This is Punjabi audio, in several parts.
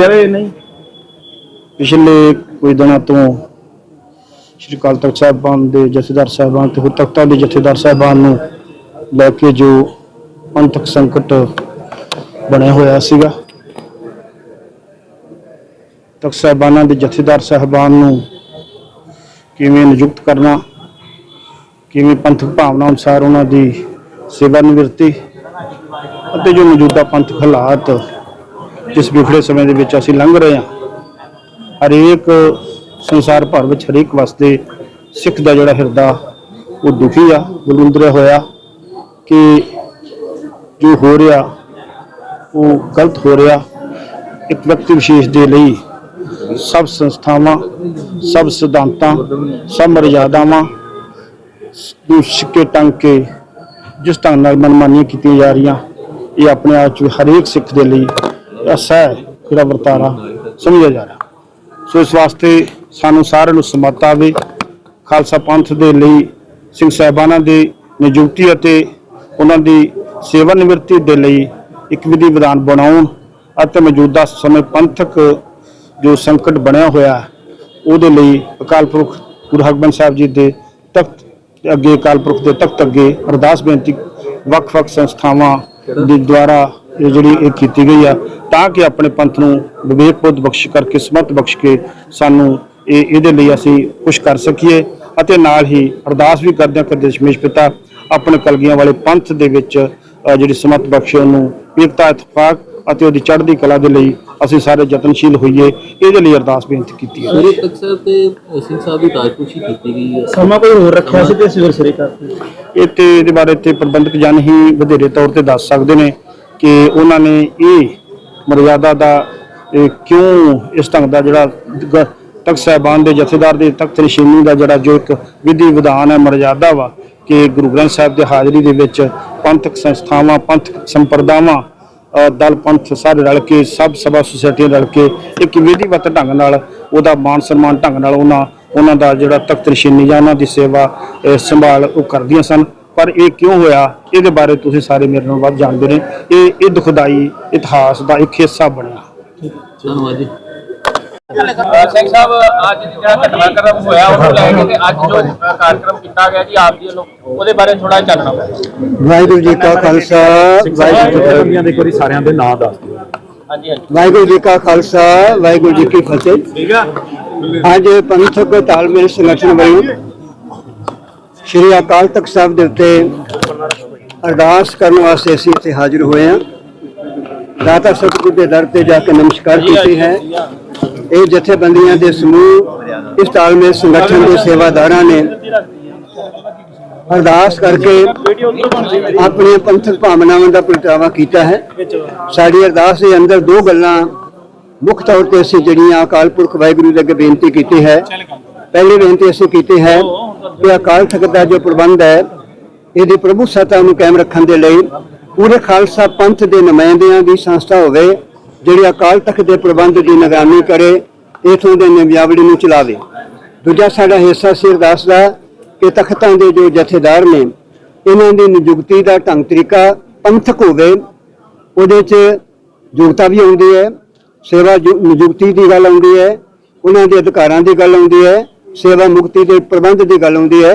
ਯਾਰ ਇਹ ਨਹੀਂ। ਪਿਛਲੇ ਕੁਝ ਦਿਨਾਂ ਤੋਂ ਸ਼੍ਰੀ ਅਕਾਲ ਤਖਤ ਸਾਹਿਬਾਨ ਦੇ ਜਥੇਦਾਰ ਸਾਹਿਬਾਨ ਤੇ ਹੋਰ ਦੇ ਜਥੇਦਾਰ ਸਾਹਿਬਾਨ ਨੂੰ ਲੈ ਕੇ ਜੋ ਪੰਥਕ ਸੰਕਟ ਬਣਿਆ ਹੋਇਆ ਸੀਗਾ, ਤਖਤ ਸਾਹਿਬਾਨਾਂ ਦੇ ਜਥੇਦਾਰ ਸਾਹਿਬਾਨ ਨੂੰ ਕਿਵੇਂ ਨਿਯੁਕਤ ਕਰਨਾ, ਕਿਵੇਂ ਪੰਥਕ ਭਾਵਨਾ ਅਨੁਸਾਰ ਉਹਨਾਂ ਦੀ ਸੇਵਾ ਨਿਵਰਤੀ ਅਤੇ ਜੋ ਮੌਜੂਦਾ ਪੰਥਕ ਹਾਲਾਤ ਜਿਸ ਵਿਖੜੇ ਸਮੇਂ ਦੇ ਵਿੱਚ ਅਸੀਂ ਲੰਘ ਰਹੇ ਹਾਂ, ਹਰੇਕ ਸੰਸਾਰ ਭਰ ਵਿੱਚ ਹਰੇਕ ਵਸਦੇ ਸਿੱਖ ਦਾ ਜਿਹੜਾ ਹਿਰਦਾ, ਉਹ ਦੁਖੀ ਆ ਬਲੁੰਦਰਿਆ ਹੋਇਆ ਕਿ ਜੋ ਹੋ ਰਿਹਾ, ਉਹ ਗਲਤ ਹੋ ਰਿਹਾ। ਇੱਕ ਵਿਅਕਤੀ ਵਿਸ਼ੇਸ਼ ਦੇ ਲਈ ਸਭ ਸੰਸਥਾਵਾਂ, ਸਭ ਸਿਧਾਂਤਾਂ, ਸਭ ਮਰਜ਼ਾਦਾਵਾਂ ਨੂੰ ਸਿੱਕੇ ਟੰਗ ਕੇ ਜਿਸ ਢੰਗ ਨਾਲ ਮਨਮਾਨੀਆਂ ਕੀਤੀਆਂ ਜਾ ਰਹੀਆਂ, ਇਹ ਆਪਣੇ ਆਪ ਚ ਹਰੇਕ ਸਿੱਖ ਦੇ ਲਈ ਅਸਹਿ ਜਿਹੜਾ ਵਰਤਾਰਾ? ਸਮਝਿਆ ਜਾ ਰਿਹਾ। ਸੋ ਇਸ ਵਾਸਤੇ ਸਾਨੂੰ ਸਾਰਿਆਂ ਨੂੰ ਸਮਤ ਆਵੇ, ਖਾਲਸਾ ਪੰਥ ਦੇ ਲਈ, ਸਿੰਘ ਸਾਹਿਬਾਨਾਂ ਦੀ ਨਿਯੁਕਤੀ ਅਤੇ ਉਹਨਾਂ ਦੀ ਸੇਵਾ ਨਿਵਰਤੀ ਦੇ ਲਈ ਇੱਕ ਵਿਧੀ ਵਿਧਾਨ ਬਣਾਉਣ ਅਤੇ ਮੌਜੂਦਾ ਸਮੇਂ ਪੰਥਕ ਜੋ ਸੰਕਟ ਬਣਿਆ ਹੋਇਆ, ਉਹਦੇ ਲਈ ਅਕਾਲ ਪੁਰਖ ਗੁਰੂ ਹਰਗੋਬਿੰਦ ਸਾਹਿਬ ਜੀ ਦੇ ਤਖਤ ਅੱਗੇ, ਅਕਾਲ ਪੁਰਖ ਦੇ ਤਖਤ ਅੱਗੇ ਅਰਦਾਸ ਬੇਨਤੀ ਵੱਖ-ਵੱਖ ਸੰਸਥਾਵਾਂ ਦੇ ਦੁਆਰਾ ਇਹ ਜਿਹੜੀ ਇਹ ਕੀਤੀ ਗਈ ਆ ਤਾਂ ਕਿ ਆਪਣੇ ਪੰਥ ਨੂੰ ਵਿਵੇਕ ਬੁੱਧ ਬਖਸ਼ ਕਰਕੇ ਸਮਤ ਬਖਸ਼ ਕੇ ਸਾਨੂੰ ਇਹ ਇਹਦੇ ਲਈ ਅਸੀਂ ਕੁਝ ਕਰ ਸਕੀਏ ਅਤੇ ਨਾਲ ਹੀ ਅਰਦਾਸ ਵੀ ਕਰਦੇ ਹਾਂ ਕਿ ਦਸ਼ਮੇਸ਼ ਪਿਤਾ ਆਪਣੇ ਕਲਗੀਆਂ ਵਾਲੇ ਪੰਥ ਦੇ ਵਿੱਚ ਜਿਹੜੀ ਸਮਤ ਬਖਸ਼ੇ ਉਹਨੂੰ ਏਕਤਾ ਇਤਫਾਕ ਅਤੇ ਉਹਦੀ ਚੜ੍ਹਦੀ ਕਲਾ ਦੇ ਲਈ ਅਸੀਂ ਸਾਰੇ ਯਤਨਸ਼ੀਲ ਹੋਈਏ। ਇਹਦੇ ਲਈ ਅਰਦਾਸ ਬੇਨਤੀ ਕੀਤੀ ਹੈ। ਸਾਹਿਬ ਤੇ ਸਿੰਘ ਸਾਹਿਬ ਦੀ ਤਾਜਪੋਸ਼ੀ ਕੀਤੀ ਗਈ ਹੈ। ਸਮਾਂ ਕੋਈ ਹੋਰ ਰੱਖਿਆ ਸੀ ਤੇ ਸਵੇਰ ਸਰੇ ਕਰਦੇ ਇਹ ਤੇ ਇਹਦੇ ਬਾਰੇ ਤੇ ਪ੍ਰਬੰਧਕ ਜਨ ਹੀ ਵਧੇਰੇ ਤੌਰ ਤੇ ਦੱਸ ਸਕਦੇ ਨੇ। ਕਿ ਉਹਨਾਂ ਨੇ ਇਹ ਮਰਿਆਦਾ ਦਾ ਕਿਉਂ ਇਸ ਢੰਗ ਦਾ ਜਿਹੜਾ ਗ- ਤਖਤ ਸਾਹਿਬਾਨ ਦੇ ਜਥੇਦਾਰ ਦੇ ਤਖਤ ਨਿਸ਼ਾਨੀ ਦਾ ਜਿਹੜਾ ਜੋ ਇੱਕ ਵਿਧੀ ਵਿਧਾਨ ਹੈ, ਮਰਿਆਦਾ ਵਾ ਕਿ ਗੁਰੂ ਗ੍ਰੰਥ ਸਾਹਿਬ ਦੇ ਹਾਜ਼ਰੀ ਦੇ ਵਿੱਚ ਪੰਥਕ ਸੰਸਥਾਵਾਂ, ਪੰਥਕ ਸੰਪਰਦਾਵਾਂ ਦਲ, ਪੰਥ ਸਾਰੇ ਰਲ ਕੇ, ਸਭ ਸਭਾ ਸੁਸਾਇਟੀਆਂ ਰਲ ਕੇ ਇੱਕ ਵਿਧੀਵਤ ਢੰਗ ਨਾਲ ਉਹਦਾ ਮਾਨ ਸਨਮਾਨ ਢੰਗ ਨਾਲ ਉਹਨਾਂ ਉਹਨਾਂ ਦਾ ਜਿਹੜਾ ਤਖਤ ਨਿਸ਼ਾਨੀ ਜਾਂ ਉਹਨਾਂ ਦੀ ਸੇਵਾ ਸੰਭਾਲ ਉਹ ਕਰਦੀਆਂ ਸਨ। ਪਰ ਇਹ ਕਿਉਂ ਹੋਇਆ? ਇਹਦੇ ਬਾਰੇ ਤੁਸੀਂ ਸਾਰੇ ਮੇਰੇ ਨਾਲੋਂ ਵੱਧ ਜਾਣਦੇ ਨੇ। ਇਹ ਇਹ ਦੁਖਦਾਈ ਇਤਿਹਾਸ ਦਾ ਇੱਕ ਹਿੱਸਾ ਬਣਿਆ। ਧੰਨਵਾਦ ਜੀ। ਅਹ ਸਿੰਘ ਸਾਹਿਬ ਅੱਜ ਜਿਹੜਾ ਘਟਨਾਕ੍ਰਮ ਹੋਇਆ ਉਹਨੂੰ ਲੈ ਕੇ ਤੇ ਅੱਜ ਜੋ ਅਹ ਕਾਰਜਕ੍ਰਮ ਕੀਤਾ ਗਿਆ ਜੀ ਆਪ ਜੀ ਵੱਲੋਂ ਉਹਦੇ ਬਾਰੇ ਥੋੜਾ ਵਾਹਿਗੁਰੂ ਜੀ ਕਾ ਖਾਲਸਾ ਵਾਹਿਗੁਰੂ ਜੀ ਕੀ ਦੇ ਇੱਕ ਵਾਰੀ ਸਾਰਿਆਂ ਦੇ ਨਾਂ ਦੱਸ ਦਿਓ। ਹਾਂਜੀ ਹਾਂਜੀ। ਵਾਹਿਗੁਰੂ ਜੀ ਕਾ ਖਾਲਸਾ ਵਾਹਿਗੁਰੂ ਜੀ ਕੀ ਫਤਿਹ। ਠੀਕ ਆ। ਅੱਜ ਪੰਥਕ ਤਾਲਮੇਲ ਸੰਗਠਨ ਵੱਲੋਂ ਸ਼੍ਰੀ ਅਕਾਲ ਤਖਤ ਸਾਹਿਬ ਦੇ ਉੱਤੇ ਅਰਦਾਸ ਕਰਨ ਵਾਸਤੇ ਅਸੀਂ ਇੱਥੇ ਹਾਜ਼ਰ ਹੋਏ ਹਾਂ। ਦਾਤਾ ਸਤਿਗੁਰ ਦੇ ਦਰ ਤੇ ਜਾ ਕੇ ਨਮਸਕਾਰ ਕੀਤੀ ਹੈ। ਇਹ ਜਥੇਬੰਦੀਆਂ ਦੇ ਸਮੂਹ, ਇਸ ਤਾਲਮੇਲ ਸੰਗਠਨ ਦੇ ਸੇਵਾਦਾਰਾਂ ਨੇ ਅਰਦਾਸ ਕਰਕੇ ਆਪਣੀਆਂ ਪੰਥਕ ਭਾਵਨਾਵਾਂ ਦਾ ਪ੍ਰਗਟਾਵਾ ਕੀਤਾ ਹੈ। ਸਾਡੀ ਅਰਦਾਸ ਦੇ ਅੰਦਰ ਦੋ ਗੱਲਾਂ ਮੁੱਖ ਤੌਰ ਤੇ ਅਸੀਂ ਜਿਹੜੀਆਂ ਅਕਾਲ ਪੁਰਖ ਵਾਹਿਗੁਰੂ ਦੇ ਅੱਗੇ ਬੇਨਤੀ ਕੀਤੀ ਹੈ। ਪਹਿਲੀ ਬੇਨਤੀ ਅਸੀਂ ਕੀਤੀ ਹੈ ਕਿ ਅਕਾਲ ਤਖਤ ਦਾ ਜੋ ਪ੍ਰਬੰਧ ਹੈ, ਇਹਦੀ ਪ੍ਰਭੂ ਸੱਤਾ ਨੂੰ ਕਾਇਮ ਰੱਖਣ ਦੇ ਲਈ ਪੂਰੇ ਖਾਲਸਾ ਪੰਥ ਦੇ ਨੁਮਾਇੰਦਿਆਂ ਦੀ ਸੰਸਥਾ ਹੋਵੇ, ਜਿਹੜੀ ਅਕਾਲ ਤਖਤ ਦੇ ਪ੍ਰਬੰਧ ਦੀ ਨਿਗਰਾਨੀ ਕਰੇ, ਇਥੋਂ ਦੇ ਨਿਯਮਾਵਲੀ ਨੂੰ ਚਲਾਵੇ। ਦੂਜਾ ਸਾਡਾ ਹਿੱਸਾ ਸੀ ਅਰਦਾਸ ਦਾ ਕਿ ਤਖਤਾਂ ਦੇ ਜੋ ਜਥੇਦਾਰ ਨੇ, ਇਹਨਾਂ ਦੀ ਨਿਯੁਕਤੀ ਦਾ ਢੰਗ ਤਰੀਕਾ ਪੰਥਕ ਹੋਵੇ, ਉਹਦੇ 'ਚ ਯੋਗਤਾ ਵੀ ਆਉਂਦੀ ਹੈ, ਸੇਵਾ ਜੋ- ਨਿਯੁਕਤੀ ਦੀ ਗੱਲ ਆਉਂਦੀ ਹੈ, ਉਹਨਾਂ ਦੇ ਅਧਿਕਾਰਾਂ ਦੀ ਗੱਲ ਆਉਂਦੀ ਹੈ ਸੇਵਾ ਮੁਕਤੀ ਦੇ ਪ੍ਰਬੰਧ ਦੀ ਗੱਲ ਆਉਂਦੀ ਹੈ।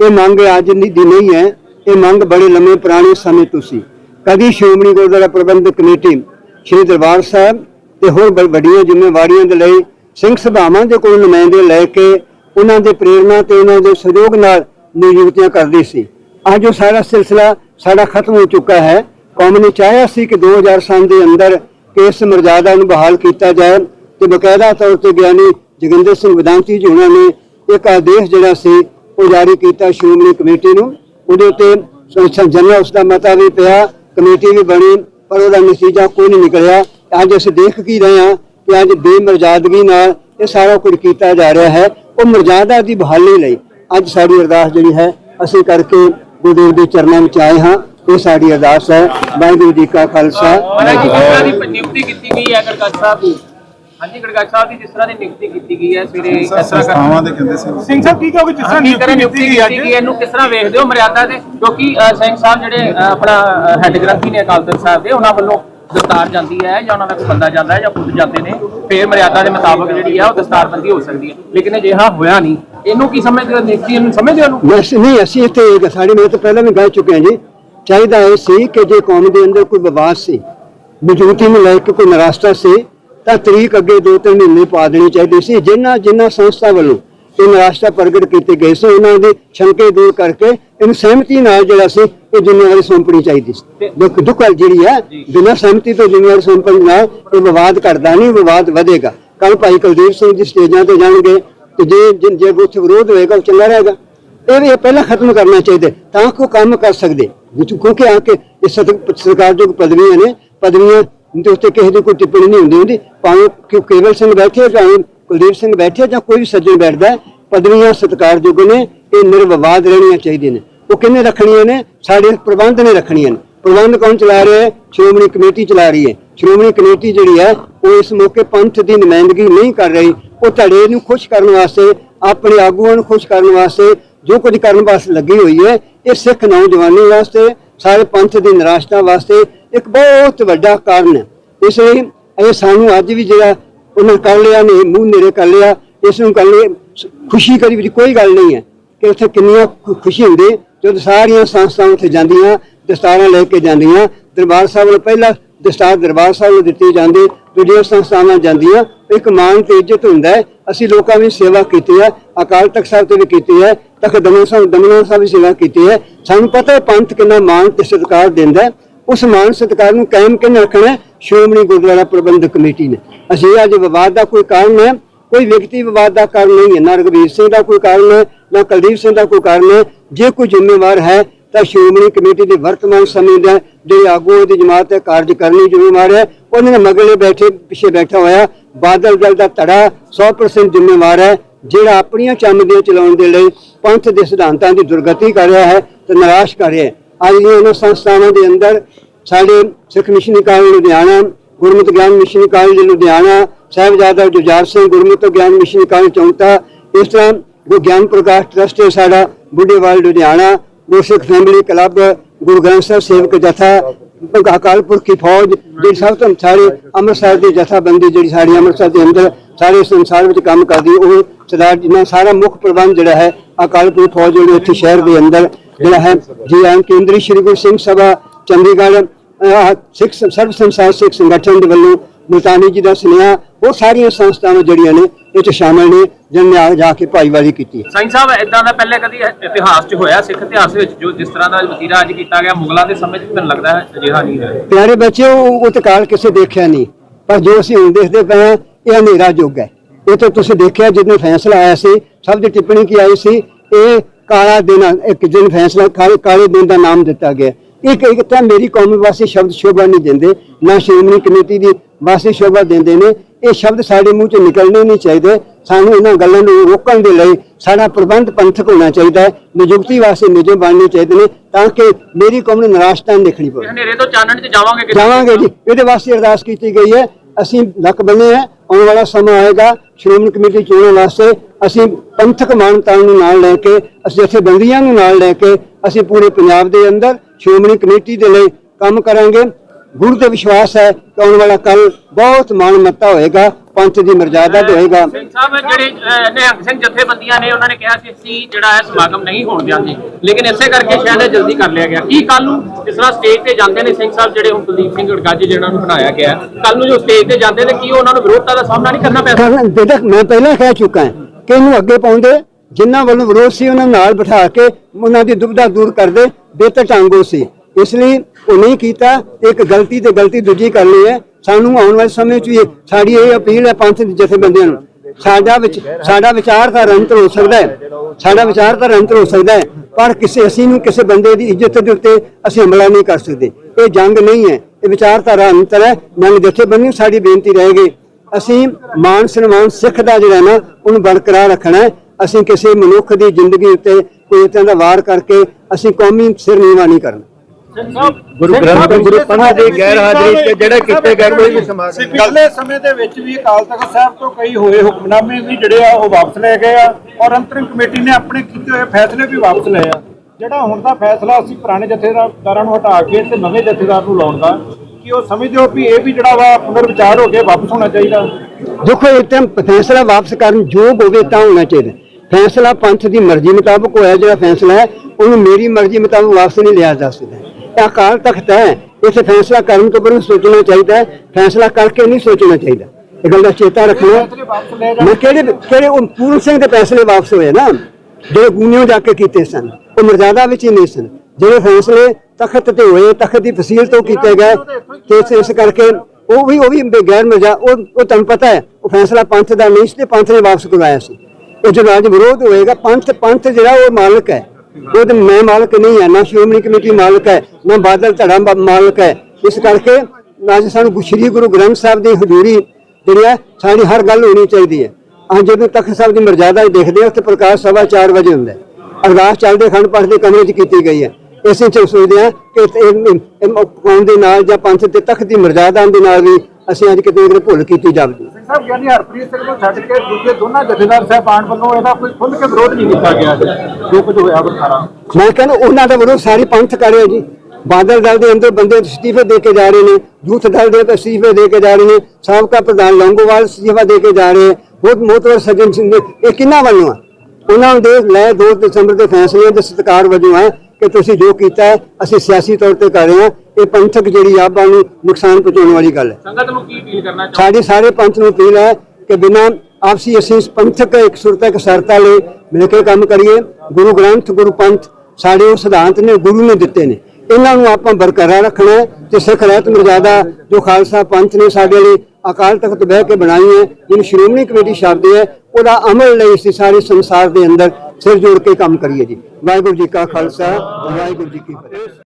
ਇਹ ਮੰਗ ਅੱਜ ਦੀ ਨਹੀਂ ਹੈ। ਇਹ ਮੰਗ ਬੜੇ ਲੰਮੇ ਪੁਰਾਣੇ ਸਮੇਂ ਤੋਂ ਸੀ। ਕਦੀ ਸ਼੍ਰੋਮਣੀ ਗੁਰਦੁਆਰਾ ਪ੍ਰਬੰਧਕ ਕਮੇਟੀ ਸ਼੍ਰੀ ਦਰਬਾਰ ਸਾਹਿਬ ਤੇ ਹੋਰ ਵੱਡੀਆਂ ਜ਼ਿੰਮੇਵਾਰੀਆਂ ਦੇ ਲਈ ਸਿੰਘ ਸਭਾਵਾਂ ਦੇ ਕੋਲ ਨੁਮਾਇੰਦੇ ਲੈ ਕੇ ਉਹਨਾਂ ਦੇ ਪ੍ਰੇਰਣਾ ਤੇ ਉਹਨਾਂ ਦੇ ਸਹਿਯੋਗ ਨਾਲ ਨਿਯੁਕਤੀਆਂ ਕਰਦੀ ਸੀ। ਅੱਜ ਉਹ ਸਾਰਾ ਸਿਲਸਿਲਾ ਸਾਡਾ ਖਤਮ ਹੋ ਚੁੱਕਾ ਹੈ। ਕੌਮ ਨੇ ਚਾਹਿਆ ਸੀ ਕਿ 2000 ਸਾਲ ਦੇ ਅੰਦਰ ਇਸ ਮਰਜ਼ਾਦਾ ਨੂੰ ਬਹਾਲ ਕੀਤਾ ਜਾਏ ਤੇ ਬਕਾਇਦਾ ਤੌਰ ਤੇ ਗਿਆਨੀ ਜੋਗਿੰਦਰ ਸਿੰਘ ਵਿਦਾਂਤੀ ਜੀ ਉਹਨਾਂ ਨੇ ਇੱਕ ਆਦੇਸ਼ ਜਿਹੜਾ ਸੀ ਉਹ ਜਾਰੀ ਕੀਤਾ ਸ਼੍ਰੋਮਣੀ ਕਮੇਟੀ ਨੂੰ। ਉਹਦੇ ਉੱਤੇ ਸੰਸਥਾ ਜਨਰਲ ਉਸ ਦਾ ਮਤਾ ਵੀ ਪਿਆ ਕਮੇਟੀ ਵੀ ਬਣੀ ਪਰ ਉਹਦਾ ਨਤੀਜਾ ਕੋਈ ਨਹੀਂ ਨਿਕਲਿਆ। ਅੱਜ ਅਸੀਂ ਦੇਖ ਕੀ ਰਹੇ ਹਾਂ ਕਿ ਅੱਜ ਬੇਮਰਜ਼ਾਦਗੀ ਨਾਲ ਇਹ ਸਾਰਾ ਕੁਝ ਕੀਤਾ ਜਾ ਰਿਹਾ ਹੈ। ਉਹ ਮਰਜ਼ਾਦਾ ਦੀ ਬਹਾਲੀ ਲਈ ਅੱਜ ਸਾਡੀ ਅਰਦਾਸ ਜਿਹੜੀ ਹੈ ਅਸੀਂ ਕਰਕੇ ਗੁਰਦੇਵ ਦੇ ਚਰਨਾਂ ਵਿੱਚ ਆਏ ਹਾਂ। ਇਹ ਸਾਡੀ ਅਰਦਾਸ ਹੈ। ਵਾਹਿਗੁਰੂ ਜੀ ਕਾ ਖਾਲਸਾ। ਜੀ ਵਾਹਿਗੁਰੂ ਤਰ੍ਹਾਂ ਦੀ ਨਿਯੁਕਤੀ ਕੀਤੀ ਗਈ ਹੈ ਗੜਗੜ ਸਾਹਿਬ ਦੀ ਹਾਂਜੀ ਗੜਗੜ ਸਾਹਿਬ ਦੀ ਜਿਸ ਤਰ੍ਹਾਂ ਦੀ ਨਿਯੁਕਤੀ ਕੀਤੀ ਗਈ ਹੈ ਸਵੇਰੇ ਇਸ ਤਰ੍ਹਾਂ ਕਰ ਸੰਸਥਾਵਾਂ ਦੇ ਕਹਿੰਦੇ ਸੀ। ਸਿੰਘ ਸਾਹਿਬ ਕੀ ਕਹੋਗੇ ਜਿਸ ਤਰ੍ਹਾਂ ਕੀ ਤਰ੍ਹਾਂ ਨਿਯੁਕਤੀ ਨਿਯੁਕਤੀ ਕੀਤੀ ਗਈ ਅੱਜ? ਕੀਤੀ ਗਈ ਹੈ, ਇਹਨੂੰ ਕਿਸ ਤਰ੍ਹਾਂ ਵੇਖਦੇ ਹੋ ਮਰਿਆਦਾ ਦੇ? ਕਿਉਂਕਿ ਅ, ਸਿੰਘ ਸਾਹਿਬ ਜਿਹੜੇ ਅ, ਆਪਣਾ ਹੈੱਡ ਗ੍ਰੰਥੀ ਨੇ ਅਕਾਲ ਤਖਤ ਸਾਹਿਬ ਦੇ ਉਹਨਾਂ ਵੱਲੋਂ ਦਸਤਾਰ ਜਾਂਦੀ ਹੈ ਜਾਂ ਉਹਨਾਂ ਦਾ ਕੋਈ ਬੰਦਾ ਜਾਂਦਾ ਹੈ ਜਾਂ ਖੁਦ ਜਾਂਦੇ ਨੇ ਫਿਰ ਮਰਿਆਦਾ ਦੇ ਮੁਤਾਬਕ ਜਿਹੜੀ ਆ ਉਹ ਦਸਤਾਰਬੰਦੀ ਹੋ ਸਕਦੀ ਹੈ। ਲੇਕਿਨ ਅਜਿਹਾ ਹੋਇਆ ਨਹੀਂ। ਇਹਨੂੰ ਕੀ ਸਮਝਦੇ ਹੋ ਨਿਯੁਕਤੀ? ਇਹਨੂੰ ਸਮਝਦੇ ਹੋ ਇਹਨੂੰ? ਬਸ ਨਹੀਂ ਅਸੀਂ ਇੱਥੇ ਸਾਡੇ ਮੇਰੇ ਤੋਂ ਪਹਿਲਾਂ ਵੀ ਕਹਿ ਚੁੱਕੇ ਹਾਂ ਜੀ। ਚਾਹੀਦਾ ਇਹ ਸੀ ਕਿ ਜੇ ਕੌਮ ਦੇ ਅੰਦਰ ਕੋਈ ਵਿਵਾਦ ਸੀ ਮੌਜੂਦਗੀ ਨੂੰ ਲੈ ਕੇ ਕੋਈ ਨਰਾਸਤਾ ਸੀ ਤਾਂ ਤਰੀਕ ਅੱਗੇ ਦੋ ਤਿੰਨ ਮਹੀਨੇ ਪਾ ਦੇਣੀ ਚਾਹੀਦੀ ਸੀ। ਜਿਨ੍ਹਾਂ ਜਿਨ੍ਹਾਂ ਸੰਸਥਾ ਵੱਲੋਂ ਇਹ ਨਰਾਸਤਾ ਪ੍ਰਗਟ ਕੀਤੇ ਗਏ ਸੀ ਉਹਨਾਂ ਦੇ ਸ਼ੰਕੇ ਦੂਰ ਕਰਕੇ ਇਹਨੂੰ ਸਹਿਮਤੀ ਨਾਲ ਜਿਹੜਾ ਸੀ ਇਹ ਜ਼ਿੰਮੇਵਾਰੀ ਸੌਂਪਣੀ ਚਾਹੀਦੀ ਸੀ। ਦੁੱਖ ਦੁੱਖ ਜਿਹੜੀ ਹੈ ਬਿਨਾਂ ਸਹਿਮਤੀ ਤੋਂ ਜ਼ਿੰਮੇਵਾਰੀ ਸੌਂਪਣ ਨਾਲ ਇਹ ਵਿਵਾਦ ਘਟਦਾ ਨਹੀਂ ਵਿਵਾਦ ਵਧੇਗਾ। ਕੱਲ ਭਾਈ ਕੁਲਦੀਪ ਸਿੰਘ ਜੀ ਸਟੇਜਾਂ ਤੇ ਜਾਣਗੇ ਤੇ ਜੇ ਜੇ- ਜੇ ਉੱਥੇ ਵਿਰੋਧ ਹੋਏਗਾ ਉਹ ਚੰਗਾ ਰਹੇਗਾ। ਇਹ ਵੀ ਪਹਿਲਾਂ ਖਤਮ ਕਰਨਾ ਚਾਹੀਦਾ ਤਾਂ ਕੋ ਕੰਮ ਕਰ ਸਕਦੇ। ਕਿਉਂਕਿ ਆ ਕੇ ਇਹ ਸਤ- ਸਰਕਾਰਯੋਗ ਪਦਵੀਆਂ ਨੇ ਪਦਵੀਆਂ ਦੇ ਉੱਤੇ ਕਿਸੇ ਦੀ ਕੋਈ ਟਿੱਪਣੀ ਨਹੀਂ ਹੁੰਦੀ ਹੁੰਦੀ। ਭਾਵੇਂ ਕਿ ਕੇਵਲ ਸਿੰਘ ਬੈਠੇ ਭਾਵੇਂ ਕੁਲਦੀਪ ਸਿੰਘ ਬੈਠੇ ਜਾਂ ਕੋਈ ਵੀ ਸੱਜਣ ਬੈਠਦਾ ਹੈ, ਪਦਵੀਆਂ ਸਤਿਕਾਰਯੋਗ ਨੇ ਇਹ ਨਿਰਵਿਵਾਦ ਰਹਿਣੀਆਂ ਚਾਹੀਦੀਆਂ ਨੇ। ਉਹ ਕਿੰਨੇ ਰੱਖਣੀਆਂ ਨੇ? ਸਾਡੇ ਪ੍ਰਬੰਧ ਨੇ ਰੱਖਣੀਆਂ ਨੇ। ਪ੍ਰਬੰਧ ਕੌਣ ਚਲਾ ਰਿਹਾ ਹੈ? ਸ਼੍ਰੋਮਣੀ ਕਮੇਟੀ ਚਲਾ ਰਹੀ ਹੈ। ਸ਼੍ਰੋਮਣੀ ਕਮੇਟੀ ਜਿਹੜੀ ਹੈ ਉਹ ਇਸ ਮੌਕੇ ਪੰਥ ਦੀ ਨੁਮਾਇੰਦਗੀ ਨਹੀਂ ਕਰ ਰਹੀ। ਉਹ ਧੜੇ ਨੂੰ ਖੁਸ਼ ਕਰਨ ਵਾਸਤੇ ਆਪਣੇ ਆਗੂਆਂ ਨੂੰ ਖੁਸ਼ ਕਰਨ ਵਾਸਤੇ ਜੋ ਕੁਝ ਕਰਨ ਵਾਸਤੇ ਲੱਗੀ ਹੋਈ ਹੈ ਇਹ ਸਿੱਖ ਨੌਜਵਾਨਾਂ ਵਾਸਤੇ ਸਾਰੇ ਪੰਥ ਦੀ ਨਿਰਾਸ਼ਤਾ ਵਾਸਤੇ ਇੱਕ ਬਹੁਤ ਵੱਡਾ ਕਾਰਨ ਹੈ। ਇਸ ਲਈ ਇਹ ਸਾਨੂੰ ਅੱਜ ਵੀ ਜਿਹੜਾ ਉਹਨਾਂ ਕਰ ਲਿਆ ਨੇ, ਮੂੰਹ ਨੇੜੇ ਕਰ ਲਿਆ, ਇਸ ਨੂੰ ਕਰ ਲਈ ਖੁਸ਼ੀ ਕਰੀ ਵੀ ਕੋਈ ਗੱਲ ਨਹੀਂ ਹੈ ਕਿ ਉੱਥੇ ਕਿੰਨੀਆਂ ਖੁਸ਼ੀ ਹੁੰਦੀ ਜਦੋਂ ਸਾਰੀਆਂ ਸੰਸਥਾਵਾਂ ਉੱਥੇ ਜਾਂਦੀਆਂ, ਦਸਤਾਰਾਂ ਲੈ ਕੇ ਜਾਂਦੀਆਂ, ਦਰਬਾਰ ਸਾਹਿਬ ਨੂੰ ਪਹਿਲਾਂ ਦਸਤਾਰ ਦਰਬਾਰ ਸਾਹਿਬ ਨੂੰ ਦਿੱਤੀ ਜਾਂਦੀ, ਦੂਜੀਆਂ ਸੰਸਥਾਵਾਂ ਜਾਂਦੀਆਂ ਇੱਕ ਮਾਣ ਤੇ ਇੱਜ਼ਤ ਹੁੰਦਾ ਹੈ। ਅਸੀਂ ਲੋਕਾਂ ਦੀ ਸੇਵਾ ਕੀਤੀ ਹੈ। ਅਕਾਲ ਤਖਤ ਸਾਹਿਬ ਤੇ ਵੀ ਕੀਤੀ ਹੈ। ਤਖਤ ਦਮਨ ਸਾਹਿਬ ਦਮਨ ਸਾਹਿਬ ਵੀ ਸੇਵਾ ਕੀਤੀ ਹੈ। ਸਾਨੂੰ ਪਤਾ ਹੈ ਪੰਥ ਕਿੰਨਾ ਮਾਣ ਤੇ ਸਤਿਕਾਰ ਦਿੰਦਾ ਉਸ ਮਾਣ ਸਤਿਕਾਰ ਨੂੰ ਕਾਇਮ ਕਿਵੇਂ ਰੱਖਣਾ ਸ਼੍ਰੋਮਣੀ ਗੁਰਦੁਆਰਾ ਪ੍ਰਬੰਧਕ ਕਮੇਟੀ ਨੇ। ਅਸੀਂ ਅੱਜ ਵਿਵਾਦ ਦਾ ਕੋਈ ਕਾਰਨ ਹੈ। ਕੋਈ ਵਿਅਕਤੀ ਵਿਵਾਦ ਦਾ ਕਾਰਨ ਨਹੀਂ ਹੈ। ਨਾ ਰਘਵੀਰ ਸਿੰਘ ਦਾ ਕੋਈ ਕਾਰਨ ਹੈ, ਨਾ ਕੁਲਦੀਪ ਸਿੰਘ ਦਾ ਕੋਈ ਕਾਰਨ ਹੈ। ਜੇ ਕੋਈ ਜ਼ਿੰਮੇਵਾਰ ਹੈ, ਤਾਂ ਸ਼੍ਰੋਮਣੀ ਕਮੇਟੀ ਦੇ ਵਰਤਮਾਨ ਸਮੇਂ ਦਾ ਜਿਹੜੇ ਆਗੂ ਦੀ ਜਮਾਤ ਹੈ, ਕਾਰਜ ਕਰਨੀ ਜ਼ਿੰਮੇਵਾਰ ਹੈ। ਉਹਨਾਂ ਦੇ ਮਗਲੇ ਬੈਠੇ ਪਿੱਛੇ ਬੈਠਾ ਹੋਇਆ ਬਾਦਲ ਦਲ ਦਾ ਧੜਾ 100% ਜ਼ਿੰਮੇਵਾਰ ਹੈ, ਜਿਹੜਾ ਆਪਣੀਆਂ ਚੰਮਦੀਆਂ ਚਲਾਉਣ ਦੇ ਲਈ ਪੰਥ ਦੇ ਸਿਧਾਂਤਾਂ ਦੀ ਦੁਰਗਤੀ ਕਰ ਰਿਹਾ ਹੈ ਤੇ ਨਿਰਾਸ਼ ਕਰ ਰਿਹਾ ਹੈ। ਅੱਜ ਦੀਆਂ ਉਹਨਾਂ ਸੰਸਥਾਵਾਂ ਦੇ ਅੰਦਰ ਸਾਡੇ Sikh missionary college Ludhiana, Gurmat Gyan missionary college Ludhiana, Sahibzada Jujhar Singh, Gurmat Gyan missionary college Chaunta ਇਸ ਤਰ੍ਹਾਂ ਗੁਰੂ ਗਿਆਨ ਪ੍ਰਕਾਸ਼ ਟਰਸਟ ਹੈ ਸਾਡਾ ਬੁੱਢੇਵਾਲ ਲੁਧਿਆਣਾ ਗੁਰਸਿੱਖ ਫੈਮਿਲੀ ਕਲੱਬ, ਗੁਰੂ ਗ੍ਰੰਥ ਸਾਹਿਬ ਸੇਵਕ ਜਥਾ ਅਕਾਲ ਪੁਰਖ ਕੀ ਫੌਜ ਜਿਹੜੀ ਸਭ ਤੋਂ ਸਾਰੇ ਅੰਮ੍ਰਿਤਸਰ ਦੀ ਜਥਾਬੰਦੀ ਜਿਹੜੀ ਸਾਡੀ ਅੰਮ੍ਰਿਤਸਰ ਦੇ ਅੰਦਰ ਸਾਰੇ ਸੰਸਾਰ ਵਿੱਚ ਕੰਮ ਕਰਦੀ ਉਹ ਸਰਦਾਰ ਜੀ ਨਾਲ ਸਾਰਾ ਮੁੱਖ ਪ੍ਰਬੰਧ ਜਿਹੜਾ ਹੈ ਅਕਾਲ ਪੁਰਖ ਫੌਜ ਜਿਹੜੀ ਇੱਥੇ ਸ਼ਹਿਰ ਦੇ ਅੰਦਰ ਜਿਹੜਾ ਹੈ, ਜੀ ਆਨ ਕੇਂਦਰੀ ਸ਼੍ਰੀ ਗੁਰੂ ਸਿੰਘ ਸਭਾ, ਚੰਡੀਗੜ੍ਹ ਸਿੱਖ ਸਰਵ ਸੰਸਾਰ ਸਿੱਖ ਸੰਗਠਨ ਦੇ ਵੱਲੋਂ ਮੁਲਤਾਨੀ ਜੀ ਦਾ ਸੁਨੇਹਾ ਉਹ ਸਾਰੀਆਂ ਸੰਸਥਾਵਾਂ ਜਿਹੜੀਆਂ ਨੇ ਇਹ ਚ ਸ਼ਾਮਲ ਨੇ ਜਿਨ੍ਹਾਂ ਨੇ ਆ ਜਾ ਕੇ ਭਾਈਵਾਲੀ ਕੀਤੀ ਸਾਈਂ ਸਾਹਿਬ ਇਦਾਂ ਦਾ ਪਹਿਲੇ ਕਦੀ ਇਤਿਹਾਸ 'ਚ ਹੋਇਆ ਸਿੱਖ ਇਤਿਹਾਸ ਵਿੱਚ ਜੋ ਜਿਸ ਤਰ੍ਹਾਂ ਦਾ ਵਤੀਰਾ ਅੱਜ ਕੀਤਾ ਗਿਆ ਮੁਗਲਾਂ ਦੇ ਸਮੇਂ 'ਚ ਮੈਨੂੰ ਲੱਗਦਾ ਹੈ ਅਜਿਹਾ ਨਹੀਂ ਹੋਇਆ? ਪਿਆਰੇ ਬੱਚੇ ਉਹ ਉਹ ਤੇ ਕਾਲ ਕਿਸੇ ਦੇਖਿਆ ਨਹੀਂ ਪਰ ਜੋ ਅਸੀਂ ਹੁਣ ਦੇਖਦੇ ਪਏ ਇਹ ਹਨੇਰਾ ਯੁੱਗ ਹੈ। ਇਹ ਤਾਂ ਤੁਸੀਂ ਦੇਖਿਆ ਜਦੋਂ ਫੈਸਲਾ ਆਇਆ ਸੀ ਸਭ ਦੀ ਟਿੱਪਣੀ ਕੀ ਆਈ ਸੀ ਇਹ ਕਾਲਾ ਦਿਨ ਇੱਕ ਦਿਨ ਫੈਸਲਾ ਕਾਲੇ ਦਿਨ ਦਾ ਨਾਮ ਦਿੱਤਾ ਗਿਆ। ਇੱਕ ਇੱਕ ਤਾਂ ਮੇਰੀ ਕੌਮ ਵਾਸਤੇ ਸ਼ਬਦ ਸ਼ੋਭਾ ਨਹੀਂ ਦਿੰਦੇ ਨਾ ਸ਼੍ਰੋਮਣੀ ਕਮੇਟੀ ਦੀ ਵਾਸਤੇ ਸ਼ੋਭਾ ਦਿੰਦੇ ਨੇ। ਇਹ ਸ਼ਬਦ ਸਾਡੇ ਮੂੰਹ ਚੋਂ ਨਿਕਲਣੇ ਨਹੀਂ ਚਾਹੀਦੇ। ਸਾਨੂੰ ਇਹਨਾਂ ਗੱਲਾਂ ਨੂੰ ਰੋਕਣ ਦੇ ਲਈ ਸਾਡਾ ਪ੍ਰਬੰਧ ਪੰਥਕ ਹੋਣਾ ਚਾਹੀਦਾ ਹੈ। ਨਿਯੁਕਤੀ ਵਾਸਤੇ ਨਿਯਮ ਬਣਨੇ ਚਾਹੀਦੇ ਨੇ ਤਾਂ ਕਿ ਮੇਰੀ ਕੌਮ ਨੂੰ ਨਿਰਾਸ਼ਤਾ ਨਹੀਂ ਦੇਖਣੀ ਪਵੇ। ਹਨੇਰੇ ਤੋਂ ਚਾਨਣ 'ਚ ਜਾਵਾਂਗੇ। ਜਾਵਾਂਗੇ ਜੀ। ਇਹਦੇ ਵਾਸਤੇ ਅਰਦਾਸ ਕੀਤੀ ਗਈ ਹੈ। ਅਸੀਂ ਲੱਕ ਬੰਨੇ ਹੈ। ਆਉਣ ਵਾਲਾ ਸਮਾਂ ਆਏਗਾ। ਸ਼੍ਰੋਮਣੀ ਕਮੇਟੀ ਚੋਣਾਂ ਵਾਸਤੇ ਅਸੀਂ ਪੰਥਕ ਮਾਨਤਾ ਨੂੰ ਨਾਲ ਲੈ ਕੇ ਅਸੀਂ ਜਥੇਬੰਦੀਆਂ ਨੂੰ ਨਾਲ ਲੈ ਕੇ ਅਸੀਂ ਪੂਰੇ ਪੰਜਾਬ ਦੇ ਅੰਦਰ ਸ਼੍ਰੋਮਣੀ ਕਮੇਟੀ ਦੇ ਲਈ ਕੰਮ ਕਰਾਂਗੇ। ਗੁਰੂ ਤੇ ਵਿਸ਼ਵਾਸ ਹੈ ਕਿ ਆਉਣ ਵਾਲਾ ਕੱਲ ਬਹੁਤ ਮਾਨਮੱਤਾ ਹੋਏਗਾ ਪੰਥ ਦੀ ਮਰਜ਼ਾਦਾ ਤੇ ਹੋਏਗਾ। ਸਿੰਘ ਸਾਹਿਬ ਜਿਹੜੇ ਅਹ, ਨਿਹੰਗ ਸਿੰਘ ਜਥੇਬੰਦੀਆਂ ਨੇ ਉਹਨਾਂ ਨੇ ਕਿਹਾ ਸੀ ਅਸੀਂ ਜਿਹੜਾ ਹੈ ਸਮਾਗਮ ਨਹੀਂ ਹੋਣ ਦਿਆਂਗੇ। ਲੇਕਿਨ ਇਸੇ ਕਰਕੇ ਸ਼ਾਇਦ ਇਹ ਜਲਦੀ ਕਰ ਲਿਆ ਗਿਆ। ਕੀ ਕੱਲ ਨੂੰ ਜਿਸ ਤਰ੍ਹਾਂ ਸਟੇਜ ਤੇ ਜਾਂਦੇ ਨੇ ਸਿੰਘ ਸਾਹਿਬ ਜਿਹੜੇ ਹੁਣ ਕੁਲਦੀਪ ਸਿੰਘ ਗੜਗਾਜੀ ਜਿਹਨਾਂ ਨੂੰ ਬਣਾਇਆ ਗਿਆ ਕੱਲ ਨੂੰ ਜੋ ਸਟੇਜ ਤੇ ਜਾਂਦੇ ਨੇ ਕੀ ਉਹਨਾਂ ਨੂੰ ਵਿਰੋਧਤਾ ਦਾ ਸਾਹਮਣਾ ਨਹੀਂ ਕਰਨਾ ਬੇਟਾ ਮੈਂ ਪਹਿਲਾਂ ਕਹਿ ਚੁੱਕਾ ਹਾਂ ਕਿ ਇਹਨੂੰ ਅੱਗੇ ਪਾਉਂਦੇ ਜਿਨ੍ਹਾਂ ਵੱਲੋਂ ਵਿਰੋਧ ਸੀ ਉਹਨਾਂ ਨਾਲ ਬਿਠਾ ਕੇ ਉਹਨਾਂ ਦੀ ਦੁਬਿਧਾ ਦੂਰ ਕਰਦੇ। ਬਿਹਤਰ ਢੰਗ ਸੀ। ਇਸ ਲਈ ਉਹ ਨਹੀਂ ਕੀਤਾ, ਇੱਕ ਗਲਤੀ ਤੇ ਗਲਤੀ ਦੂਜੀ ਕਰ ਲਈ ਹੈ। ਸਾਨੂੰ ਆਉਣ ਵਾਲੇ ਸਮੇਂ 'ਚ ਵੀ ਸਾਡੀ ਇਹ ਅਪੀਲ ਹੈ ਪੰਥ ਦੇ ਜਥੇਬੰਦੀਆਂ ਨੂੰ। ਸਾਡਾ ਵਿੱਚ ਸਾਡਾ ਵਿਚਾਰਧਾਰਾ ਅੰਤਰ ਹੋ ਸਕਦਾ ਹੈ। ਸਾਡਾ ਵਿਚਾਰਧਾਰਾ ਅੰਤਰ ਹੋ ਸਕਦਾ ਹੈ। ਪਰ ਕਿਸੇ ਅਸੀਂ ਨੂੰ ਕਿਸੇ ਬੰਦੇ ਦੀ ਇੱਜ਼ਤ ਦੇ ਉੱਤੇ ਅਸੀਂ ਹਮਲਾ ਨਹੀਂ ਕਰ ਸਕਦੇ। ਇਹ ਜੰਗ ਨਹੀਂ ਹੈ। ਇਹ ਵਿਚਾਰਧਾਰਾ ਅੰਤਰ ਹੈ। ਜੰਗ ਜਥੇਬੰਦੀ ਨੂੰ ਸਾਡੀ ਬੇਨਤੀ ਰਹੇਗੀ ਅਸੀਂ ਮਾਨ ਸਨਮਾਨ ਸਿੱਖ ਦਾ ਜਿਹੜਾ ਨਾ, ਉਹਨੂੰ ਬਰਕਰਾਰ ਰੱਖਣਾ ਹੈ। ਅਸੀਂ ਕਿਸੇ ਮਨੁੱਖ ਦੀ ਜ਼ਿੰਦਗੀ ਉੱਤੇ ਕੋਈ ਇਦਾਂ ਦਾ ਵਾਰ ਕਰਕੇ ਅਸੀਂ ਕੌਮੀ ਸਿਰ ਨੀਵਾ ਨਹੀਂ ਕਰਨਾ। ਗੁਰੂ ਗ੍ਰੰਥ ਗੁਰੂ ਪੰਥ ਦੀ ਗੈਰ ਹਾਜ਼ਰੀ ਤੇ ਜਿਹੜੇ ਕੀਤੇ ਗਏ ਕੋਈ ਵੀ ਸਮਾਗਮ ਪਿਛਲੇ ਸਮੇਂ ਦੇ ਵਿੱਚ ਵੀ ਅਕਾਲ ਤਖਤ ਸਾਹਿਬ ਤੋਂ ਕਈ ਹੋਏ ਹੁਕਮਨਾਮੇ ਵੀ ਜਿਹੜੇ ਆ ਉਹ ਵਾਪਸ ਲਏ ਗਏ ਆ ਔਰ ਅੰਤਰਿਮ ਕਮੇਟੀ ਨੇ ਆਪਣੇ ਕੀਤੇ ਹੋਏ ਫੈਸਲੇ ਵੀ ਵਾਪਸ ਲਏ ਆ। ਜਿਹੜਾ ਹੁਣ ਦਾ ਫੈਸਲਾ ਅਸੀਂ ਪੁਰਾਣੇ ਜਥੇਦਾਰਾਂ ਨੂੰ ਹਟਾ ਕੇ ਤੇ ਨਵੇਂ ਜਥੇਦਾਰ ਨੂੰ ਲਾਉਣ ਦਾ ਕੀ ਉਹ ਸਮਝਦੇ ਹੋ ਵੀ ਇਹ ਵੀ ਜਿਹੜਾ ਵਾ ਪੁਨਰ ਵਿਚਾਰ ਹੋ ਕੇ ਵਾਪਸ ਹੋਣਾ ਚਾਹੀਦਾ। ਦੇਖੋ ਇਹ ਤਾਂ ਫੈਸਲਾ ਵਾਪਸ ਕਰਨ ਯੋਗ ਹੋਵੇ ਤਾਂ ਹੋਣਾ ਚਾਹੀਦਾ। ਫੈਸਲਾ ਪੰਥ ਦੀ ਮਰਜ਼ੀ ਮੁਤਾਬਕ ਹੋਇਆ ਜਿਹੜਾ ਫੈਸਲਾ ਹੈ, ਉਹਨੂੰ ਮੇਰੀ ਮਰਜ਼ੀ ਮੁਤਾਬਕ ਵਾਪਸ ਨਹੀਂ ਲਿਆ ਜਾ ਸਕਦਾ। ਇਹ ਅਕਾਲ ਤਖਤ ਹੈ, ਇਸੇ ਫੈਸਲਾ ਕਰਨ ਤੋਂ ਪਹਿਲਾਂ ਸੋਚਣਾ ਚਾਹੀਦਾ ਹੈ, ਫੈਸਲਾ ਕਰਕੇ ਨਹੀਂ ਸੋਚਣਾ ਚਾਹੀਦਾ। ਇਹ ਗੱਲ ਦਾ ਚੇਤਾ ਰੱਖਣਾ। ਮੈਂ ਕਿਹੜੇ ਕਿਹੜੇ ਉਹ ਪੂਰਨ ਸਿੰਘ ਦੇ ਫੈਸਲੇ ਵਾਪਸ ਹੋਏ ਨਾ, ਜਿਹੜੇ ਗੂਨਿਓ ਜਾ ਕੇ ਕੀਤੇ ਸਨ, ਉਹ ਮਰਜ਼ਾਦਾ ਵਿੱਚ ਹੀ ਨਹੀਂ ਸਨ। ਜਿਹੜੇ ਫੈਸਲੇ ਤਖਤ ਤੇ ਹੋਏ, ਤਖਤ ਦੀ ਫਸੀਲ ਤੋਂ ਕੀਤੇ ਗਏ, ਤੇ ਇਸ- ਕਰਕੇ ਉਹ ਵੀ ਉਹ ਵੀ ਬੇਗੈਰ ਮਰਜ਼ਾ, ਉਹ ਉਹ ਤੁਹਾਨੂੰ ਪਤਾ ਹੈ, ਉਹ ਫੈਸਲਾ ਪੰਥ ਦਾ ਨਹੀਂ ਸੀ, ਤੇ ਪੰਥ ਨੇ ਵਾਪਸ ਕਰਵਾਇਆ ਸੀ। ਉਹ ਜਦੋਂ ਅੱਜ ਵਿਰੋਧ ਹੋਏਗਾ, ਪੰਥ ਪੰਥ ਜਿਹੜਾ ਉਹ ਮਾਲਕ ਹੈ। ਉਹ ਤੇ ਮੈਂ ਮਾਲਕ ਨਹੀਂ ਹੈ, ਨਾ ਸ਼੍ਰੋਮਣੀ ਕਮੇਟੀ ਮਾਲਕ ਹੈ, ਨਾ ਬਾਦਲ ਧੜਾ ਮਾਲਕ ਹੈ। ਇਸ ਕਰਕੇ ਅੱਜ ਸਾਨੂੰ ਸ੍ਰੀ ਗੁਰੂ ਗ੍ਰੰਥ ਸਾਹਿਬ ਦੀ ਹਜ਼ੂਰੀ ਜਿਹੜੀ ਹੈ, ਸਾਡੀ ਹਰ ਗੱਲ ਹੋਣੀ ਚਾਹੀਦੀ ਹੈ। ਅੱਜ ਜਦੋਂ ਤਖਤ ਸਾਹਿਬ ਦੀ ਮਰਜ਼ਾਦਾ ਦੇਖਦੇ ਹਾਂ, ਉੱਥੇ ਪ੍ਰਕਾਸ਼ ਸਭਾ 4 ਵਜੇ ਹੁੰਦਾ ਅਰਦਾਸ ਚੱਲਦੇ ਖੰਡ ਪਾਠ ਦੇ ਕਮਰੇ 'ਚ ਕੀਤੀ ਗਈ ਹੈ। ਇਸੇ ਚ ਸੋਚਦੇ ਹਾਂ ਕਿ ਇਹ- ਕੌਮ ਦੇ ਨਾਲ ਜਾਂ ਪੰਥ ਤੇ ਤਖਤ ਦੀ ਮਰਜ਼ਾਦਾ ਦੇ ਨਾਲ ਵੀ ਅਸੀਂ ਅੱਜ ਕਿਤੇ ਨਾ ਕਿਤੇ ਭੁੱਲ ਕੀਤੀ ਜਾਵੇ। ਸਿੰਘ ਸਾਹਿਬ ਗਿਆਨੀ ਹਰਪ੍ਰੀਤ ਸਿੰਘ ਨੂੰ ਛੱਡ ਕੇ ਦੂਜੇ ਦੋਨਾਂ ਜਥੇਦਾਰ ਸਾਹਿਬਾਨ ਵੱਲੋਂ ਇਹਦਾ ਕੋਈ ਖੁੱਲ੍ਹ ਕੇ ਵਿਰੋਧ ਨਹੀਂ ਕੀਤਾ ਗਿਆ ਜੀ, ਕੁਝ ਹੋਇਆ ਬਖਾਰਾ। ਮੈਂ ਕਹਿੰਦਾ ਉਹਨਾਂ ਦਾ ਵਿਰੋਧ ਸਾਰੀ ਪੰਥ ਕਰ ਰਿਹਾ ਜੀ। ਬਾਦਲ ਦਲ ਦੇ ਅੰਦਰ ਬੰਦੇ ਅਸਤੀਫੇ ਦੇ ਕੇ ਜਾ ਰਹੇ ਨੇ ਯੂਥ ਦਲ ਦੇ ਅਸਤੀਫੇ ਦੇ ਕੇ ਜਾ ਰਹੇ ਨੇ ਸਾਬਕਾ ਪ੍ਰਧਾਨ ਲੰਗੋਵਾਲ ਅਸਤੀਫਾ ਦੇ ਕੇ ਜਾ ਰਹੇ ਹੈ। ਬਹੁਤ ਮੋਤਵਰ ਸੱਜਣ ਸਿੰਘ ਨੇ ਇਹ ਕਿੰਨਾ ਵੱਲੋਂ ਆ? ਉਹਨਾਂ ਨੂੰ ਦੇ ਲੈ 2 ਦਸੰਬਰ ਦੇ ਫੈਸਲੇ ਦੇ ਸਤਿਕਾਰ ਵਜੋਂ ਹੈ ਕਿ ਤੁਸੀਂ ਜੋ ਕੀਤਾ ਅਸੀਂ ਸਿਆਸੀ ਤੌਰ ਤੇ ਕਰ ਰਹੇ ਹਾਂ। ਇਹ ਪੰਥਕ ਜਿਹੜੀ ਆਬਾਂ ਨੂੰ ਨੁਕਸਾਨ ਪਹੁੰਚਾਉਣ ਵਾਲੀ ਗੱਲ ਹੈ। ਸੰਗਤ ਨੂੰ ਕੀ ਅਪੀਲ ਕਰਨਾ ਚਾਹੁੰਦੇ ਸਾਡੇ ਸਾਰੇ ਪੰਥ ਨੂੰ ਅਪੀਲ ਹੈ ਕਿ ਬਿਨਾਂ ਆਪਸੀ ਅਸੀਂ ਇਸ ਪੰਥਕ ਇੱਕ ਸੁਰਤਾ ਇੱਕ ਸਰਤਾ ਲਈ ਮਿਲ ਕੇ ਕੰਮ ਕਰੀਏ। ਗੁਰੂ ਗ੍ਰੰਥ ਗੁਰੂ ਪੰਥ ਸਾਡੇ ਉਹ ਸਿਧਾਂਤ ਨੇ ਗੁਰੂ ਨੇ ਦਿੱਤੇ ਨੇ। ਇਹਨਾਂ ਨੂੰ ਆਪਾਂ ਬਰਕਰਾਰ ਰੱਖਣਾ ਤੇ ਸਿੱਖ ਰਹਿਤ ਮਰਜ਼ਾਦਾ ਜੋ ਖਾਲਸਾ ਪੰਥ ਨੇ ਸਾਡੇ ਲਈ ਅਕਾਲ ਤਖਤ ਬਹਿ ਕੇ ਬਣਾਈ ਹੈ ਜਿਹਨੂੰ ਸ਼੍ਰੋਮਣੀ ਕਮੇਟੀ ਸ਼ਬਦ ਹੈ ਉਹਦਾ ਅਮਲ ਲਈ ਅਸੀਂ ਸਾਰੇ ਸੰਸਾਰ ਦੇ ਅੰਦਰ ਸਿਰ ਜੋੜ ਕੇ ਕੰਮ ਕਰੀਏ ਜੀ। ਵਾਹਿਗੁਰੂ ਜੀ ਕਾ ਖਾਲਸਾ ਵਾਹਿਗੁਰੂ ਜੀ ਕੀ ਫਤਿਹ।